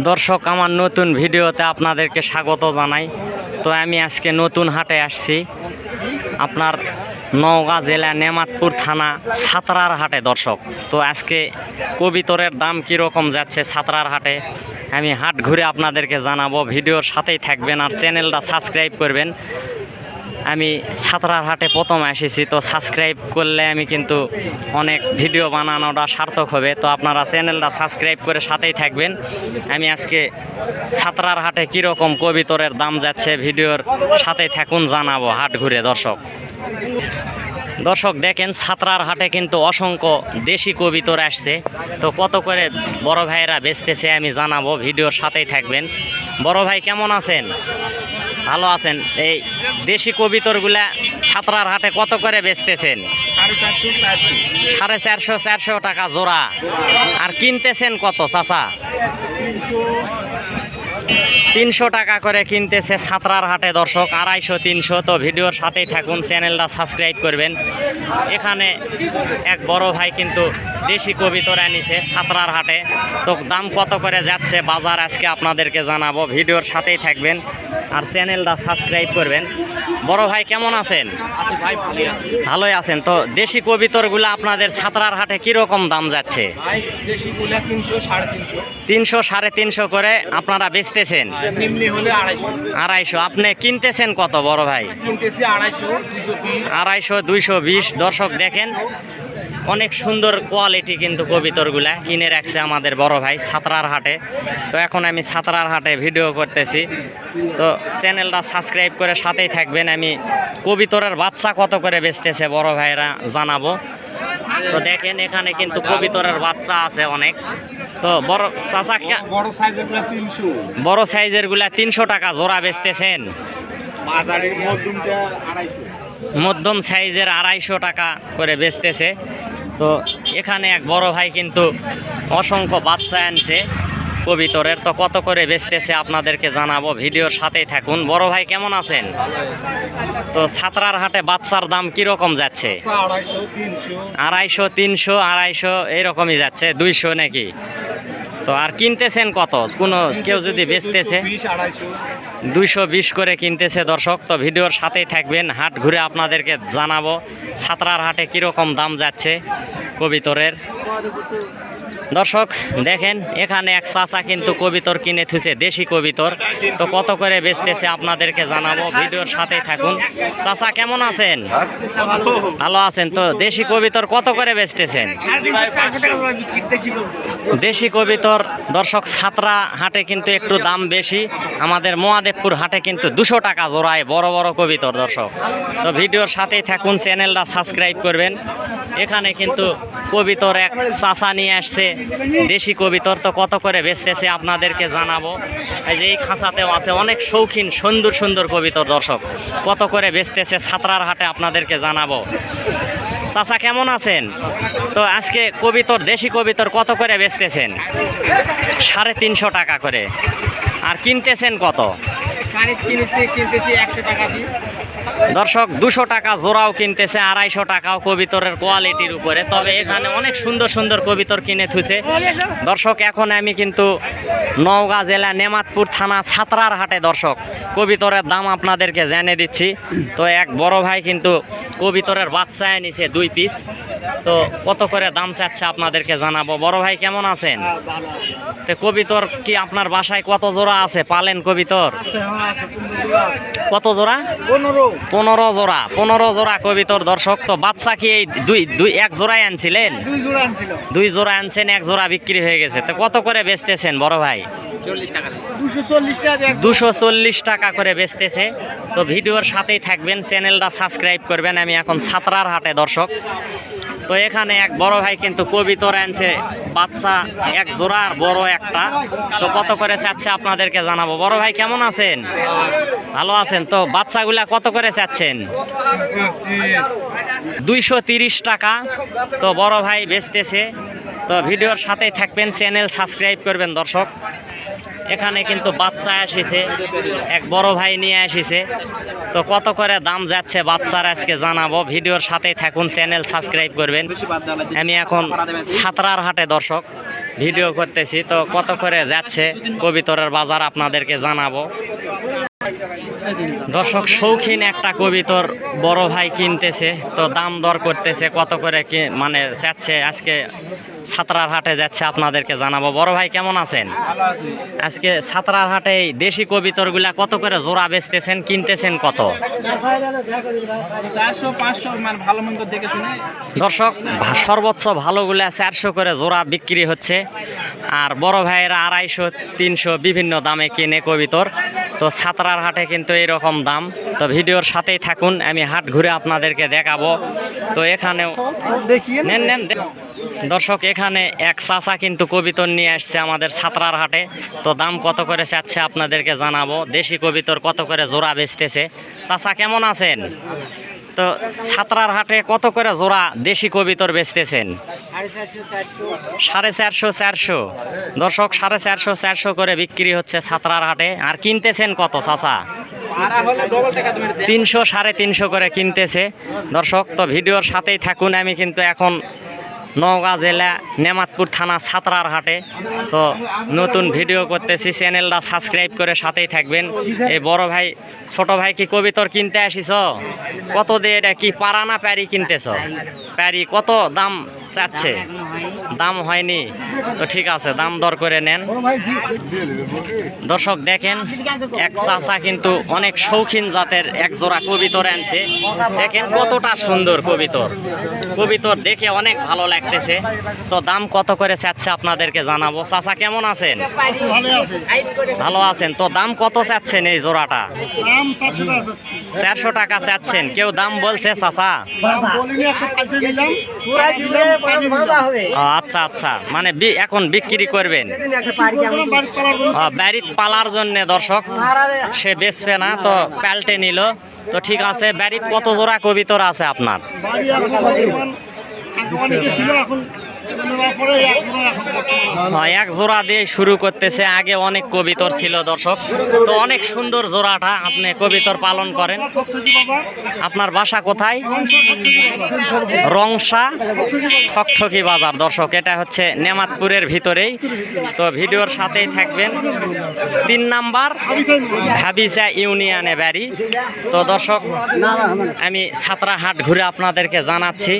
দর্শক, আমার নতুন ভিডিওতে আপনাদেরকে স্বাগত জানাই। তো আমি আজকে নতুন হাটে আসছি। আপনার নওগাঁ জেলা নেমাতপুর থানা সাঁতরার হাটে, দর্শক। তো আজকে কবিতরের দাম কীরকম যাচ্ছে সাঁতরার হাটে? আমি হাট ঘুরে আপনাদেরকে জানাব। ভিডিওর সাথেই থাকবেন আর চ্যানেলটা সাবস্ক্রাইব করবেন। আমি সাঁতরার হাটে প্রথম এসেছি, তো সাবস্ক্রাইব করলে আমি কিন্তু অনেক ভিডিও বানানোটা সার্থক হবে। তো আপনারা চ্যানেলটা সাবস্ক্রাইব করে সাথেই থাকবেন। আমি আজকে সাঁতরার হাটে কীরকম কবিতরের দাম যাচ্ছে ভিডিওর সাথে থাকুন, জানাব হাট ঘুরে, দর্শক। দর্শক, দেখেন সাতরার হাটে কিন্তু অসংখ্য দেশি কবিতর আসছে। তো কত করে বড় ভাইয়েরা বেচতেছে আমি জানাব, ভিডিওর সাথেই থাকবেন। বড় ভাই, কেমন আছেন? ভালো আছেন? এই দেশি কবিতরগুলা সাতরার হাটে কত করে বেচতেছেন? সাড়ে চারশো চারশো টাকা জোড়া। আর কিনতেছেন কত, চাচা? তিনশো টাকা করে কিনতেছে সাঁতরার হাটে দর্শক, আড়াইশো, তিনশো। তো ভিডিওর সাথেই থাকুন, চ্যানেলটা সাবস্ক্রাইব করবেন। এখানে এক বড় ভাই কিন্তু দেশি কবিতর নিছে সাঁতরার হাটে। তো দাম কত করে যাচ্ছে বাজার আজকে আপনাদেরকে জানাব, ভিডিওর সাথেই থাকবেন। আর চ্যানেলটা সাবস্ক্রাইব করবেন। বড় ভাই কেমন আছেন? ভালোই আছেন। তো দেশি কবিতরগুলো আপনাদের সাঁতরার হাটে কীরকম দাম যাচ্ছে? তিনশো সাড়ে তিনশো। করে আপনারা বেচতেছেন? আড়াইশো। আপনি কিনতেছেন কত বড় ভাই? আড়াইশো দুইশো বিশ। দর্শক দেখেন অনেক সুন্দর কোয়ালিটি কিন্তু কবিতরগুলা কিনে রাখছে আমাদের বড় ভাই সাতরার হাটে। তো এখন আমি সাতরার হাটে ভিডিও করতেছি। তো চ্যানেলটা সাবস্ক্রাইব করে সাথেই থাকবেন। আমি কবিতরের বাচ্চা কত করে বেচতেছে বড় ভাইরা জানাব। তো দেখেন এখানে কিন্তু কবিতরের বাচ্চা আছে অনেক। তো বড় চাচা বড় সাইজেরগুলা তিনশো। টাকা জোড়া বেচতেছেন। মধ্যম সাইজের আড়াইশো টাকা করে বেচতেছে। তো এখানে এক বড় ভাই কিন্তু অসংখ্য বাচ্চা আনছে কবিতরের। তো কত করে বেচতেছে আপনাদেরকে জানাব ভিডিওর সাথেই থাকুন। বড় ভাই কেমন আছেন? তো সাঁতরার হাটে বাচ্চার দাম কীরকম যাচ্ছে? আড়াইশো তিনশো। আড়াইশো তিনশো আড়াইশো এইরকমই যাচ্ছে দুইশো নাকি? তো আর কিনতেছেন কত? কোনো কেউ যদি বেচতেছে? দুইশো বিশ করে কিনতেছে দর্শক, তো ভিডিওর সাথেই থাকবেন। হাট ঘুরে আপনাদেরকে জানাব সাঁতরার হাটে কীরকম দাম যাচ্ছে কবিতরের। দর্শক, দেখেন, এখানে এক চাচা কিন্তু কবিতর কিনে থুছে দেশি কবিতর। তো কত করে বেচতেছে আপনাদেরকে জানাব, ভিডিওর সাথেই থাকুন। চাচা, কেমন আছেন? ভালো আছেন তো? দেশি কবিতর কত করে বেচতেছেন? দেশি কবিতর, দর্শক সাতরা হাটে কিন্তু একটু দাম বেশি। আমাদের মহাদেবপুর হাটে কিন্তু দুশো টাকা জোড়ায় বড় বড় কবিতর, দর্শক। তো ভিডিওর সাথেই থাকুন, চ্যানেলটা সাবস্ক্রাইব করবেন। এখানে কিন্তু কবিতর এক চাচা নিয়ে আসছে। দেশি কবিতর তো কত করে বেচতেছে আপনাদেরকে জানাব। এই যে এই খাঁচাতেও আছে, অনেক শৌখিন, সুন্দর সুন্দর কবিতর দর্শক। কত করে বেচতেছে সাতরার হাটে আপনাদেরকে জানাব। চাচা, কেমন আছেন? তো আজকে কবিতর দেশি কবিতর কত করে বেচতেছেন? সাড়ে তিনশো টাকা করে। আর কিনতেছেন কত? কানে কিনেছি কিনতেছি একশো টাকা পিস দর্শক দুশো টাকা জোড়াও কিনতেছে আড়াইশো টাকাও কবিতরের কোয়ালিটির উপরে। তবে এখানে অনেক সুন্দর সুন্দর কবিতর কিনে থুছে দর্শক এখন আমি কিন্তু নওগাঁ জেলা নেমাতপুর থানা ছাতরার হাটে দর্শক কবিতরের দাম আপনাদেরকে জেনে দিচ্ছি। তো এক বড় ভাই কিন্তু কবিতরের বাচ্চা এনেছে দুই পিস তো কত করে দাম চাচ্ছে আপনাদেরকে জানাব? বড় ভাই কেমন আছেন? তো কবিতর কি আপনার বাসায় কত জোড়া আছে? পালেন কবিতর? কত জোড়া? পনেরো। পনেরো জোড়া। পনেরো জোড়া কবিতর দর্শক? তো বাচ্চা কি এই দুই দুই এক জোড়াই আনছিলেন? দুই জোড়া আনছিল দুই জোড়া আনছেন এক জোড়া বিক্রি হয়ে গেছে। তো কত করে বেচতেছেন বড় ভাই? টাকা দুশো চল্লিশ টাকা দুশো চল্লিশ টাকা করে বেচতেছে। তো ভিডিওর সাথেই থাকবেন চ্যানেলটা সাবস্ক্রাইব করবেন। আমি এখন সাতরার হাটে দর্শক। তো এখানে এক বড় ভাই কিন্তু কবিতর আনছে বাচ্চা, এক জোড়া আর বড় একটা। তো কত করে চাচ্ছে আপনাদেরকে জানাব? বড় ভাই, কেমন আছেন? ভালো আছেন তো? বাচ্চাগুলা কত করে চাচ্ছেন? দুইশো তিরিশ টাকা। তো বড় ভাই বেচতেছে। তো ভিডিওর সাথেই থাকবেন, চ্যানেল সাবস্ক্রাইব করবেন দর্শক। এখানে কিন্তু বাচ্চা এসেছে, এক বড় ভাই নিয়ে এসেছে। তো কত করে দাম যাচ্ছে বাচ্চার আজকে জানাব। ভিডিওর সাথেই থাকুন, চ্যানেল সাবস্ক্রাইব করবেন। আমি এখন সাঁতরার হাটে দর্শক, ভিডিও করতেছি। তো কত করে যাচ্ছে কবিতরের বাজার আপনাদেরকে জানাব। দর্শক শৌখিন একটা কবিতর বড় ভাই কিনতেছে তো দাম দর করতেছে কত করে কি মানে যাচ্ছে আজকে সাতরার হাটে যাচ্ছে আপনাদেরকে জানাব। বড় ভাই কেমন আছেন? আজকে সাতরার হাটে দেশি কবিতরগুলা কত করে জোড়া বেচতেছেন কিনতেছেন কত? মানে দর্শক সর্বোচ্চ ভালোগুলা চারশো করে জোড়া বিক্রি হচ্ছে আর বড় ভাইয়েরা আড়াইশো তিনশো বিভিন্ন দামে কিনে কবিতর তো সাতরার হাটে কিন্তু এরকম দাম। তো ভিডিওর সাথেই থাকুন আমি হাট ঘুরে আপনাদেরকে দেখাবো। তো এখানেও নেন নেন। দর্শক এখানে এক চাচা কিন্তু কবিতর নিয়ে আসছে আমাদের ছাত্রার হাটে। তো দাম কত করে চাচ্ছে আপনাদেরকে জানাব। দেশি কবিতর কত করে জোড়া বেচতেছে। চাচা কেমন আছেন? তো ছাত্রার হাটে কত করে জোড়া দেশি কবিতর বেচতেছেন? সাড়ে চারশো চারশো। দর্শক, সাড়ে চারশো চারশো করে বিক্রি হচ্ছে ছাত্রার হাটে। আর কিনতেছেন কত, চাচা? তিনশো, সাড়ে তিনশো করে কিনতেছে। দর্শক, তো ভিডিওর সাথেই থাকুন। আমি কিন্তু এখন নওগাঁ জেলা, নেমাতপুর থানা সাতরার হাটে। তো নতুন ভিডিও করতেছি, চ্যানেলটা সাবস্ক্রাইব করে সাথেই থাকবেন। এই বড় ভাই, ছোট ভাই কি কবিতর কিনতে আসিস? কত দিয়ে এটা কি পারা না প্যারি কিনতেছ? প্যারি কত? দাম চাচ্ছে? দাম হয়নি। তো ঠিক আছে, দাম দর করে নেন। দর্শক, দেখেন, এক চাচা কিন্তু অনেক শৌখিন জাতের এক জোড়া কবিতর আনছে। দেখেন কতটা সুন্দর কবিতর। কবিতর দেখে অনেক ভালো লাগতেছে তো দাম কত করে চাচ্ছে আপনাদেরকে জানাব? চাচা, কেমন আছেন? ভালো আছেন। তো দাম কত চাচ্ছেন এই জোড়াটা? চারশো টাকা চাচ্ছেন। কেউ দাম বলছে চাচা? আচ্ছা আচ্ছা। মানে এখন বিক্রি করবেন? বাড়ির পালার জন্য দর্শক, সে বেচবে না, তো পাল্টে নিল। তো ঠিক আছে, বাড়ির কত জোড়া কবিতর আছে আপনার? হ্যাঁ, এক জোড়া দিয়ে শুরু করতেছে। আগে অনেক কবিতর ছিল দর্শক। তো অনেক সুন্দর জোড়াটা আপনি কবিতর পালন করেন। আপনার বাসা কোথায়? রংসা ঠকঠকি বাজার দর্শক, এটা হচ্ছে নেমাতপুরের ভিতরেই। তো ভিডিওর সাথেই থাকবেন। তিন নাম্বার হাবিসা ইউনিয়নে বাড়ি। তো দর্শক, আমি ছাত্রাহাট ঘুরে আপনাদেরকে জানাচ্ছি।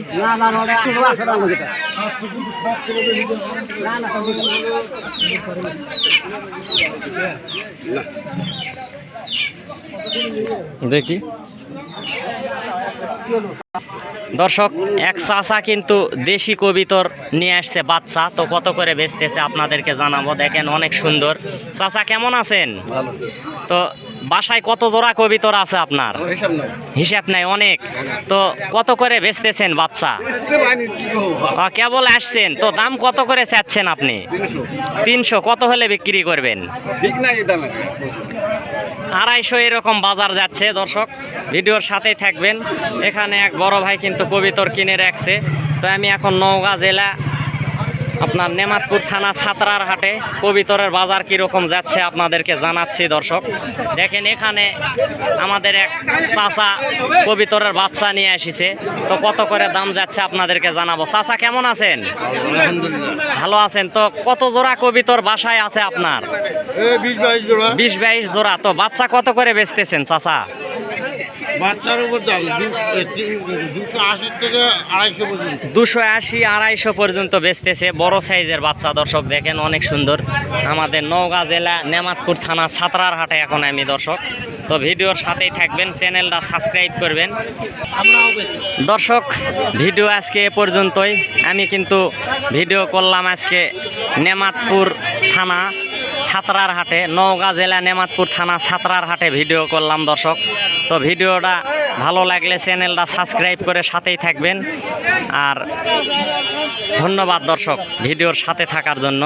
দেখি। দর্শক এক চাচা কিন্তু দেশি কবিতর নিয়ে আসছে বাচ্চা তো কত করে বেচতেছে আপনাদেরকে জানাব। দেখেন অনেক সুন্দর। চাচা কেমন আছেন? তো বাসায় কত জোড়া কবিতর আছে আপনার? হিসাব নয় নাই অনেক। তো কত করে বেচতেছেন বাচ্চা? কেবল আসছেন তো দাম কত করে চাচ্ছেন আপনি? তিনশো। তিনশো কত হলে বিক্রি করবেন? ঠিক নাই আড়াইশো এরকম বাজার যাচ্ছে দর্শক। ভিডিওর সাথেই থাকবেন। এখানে এক বড় ভাই কিন্তু কবিতর কিনে রাখছে। তো আমি এখন নওগাঁ জেলা আপনার নেমাতপুর থানা ছাতরার হাটে কবিতরের বাজার কীরকম যাচ্ছে আপনাদেরকে জানাচ্ছি দর্শক। দেখেন এখানে আমাদের এক চাচা কবিতরের বাচ্চা নিয়ে এসেছে। তো কত করে দাম যাচ্ছে আপনাদেরকে জানাব? চাচা কেমন আছেন? ভালো আছেন। তো কত জোড়া কবিতর বাসায় আছে আপনার? বিশ বাইশ জোড়া। বিশ বাইশ জোড়া। তো বাচ্চা কত করে বেচতেছেন চাচা? বাচ্চার উপর দাম দুশো আশি আড়াইশো পর্যন্ত। বেচতেছে। বড় সাইজের বাচ্চা, দর্শক দেখেন, অনেক সুন্দর। আমাদের নওগাঁ জেলা নেমাতপুর থানা ছাতরার হাটে এখন আমি, দর্শক। তো ভিডিওর সাথেই থাকবেন, চ্যানেলটা সাবস্ক্রাইব করবেন। দর্শক, ভিডিও আজকে এ পর্যন্তই। আমি কিন্তু ভিডিও করলাম আজকে নেমাতপুর থানা। ছাতরার হাটে, নওগাঁ জেলা নেমাতপুর থানা ছাতরার হাটে ভিডিও করলাম দর্শক। তো ভিডিওটা ভালো লাগলে চ্যানেলটা সাবস্ক্রাইব করে সাথেই থাকবেন। আর ধন্যবাদ দর্শক ভিডিওর সাথে থাকার জন্য।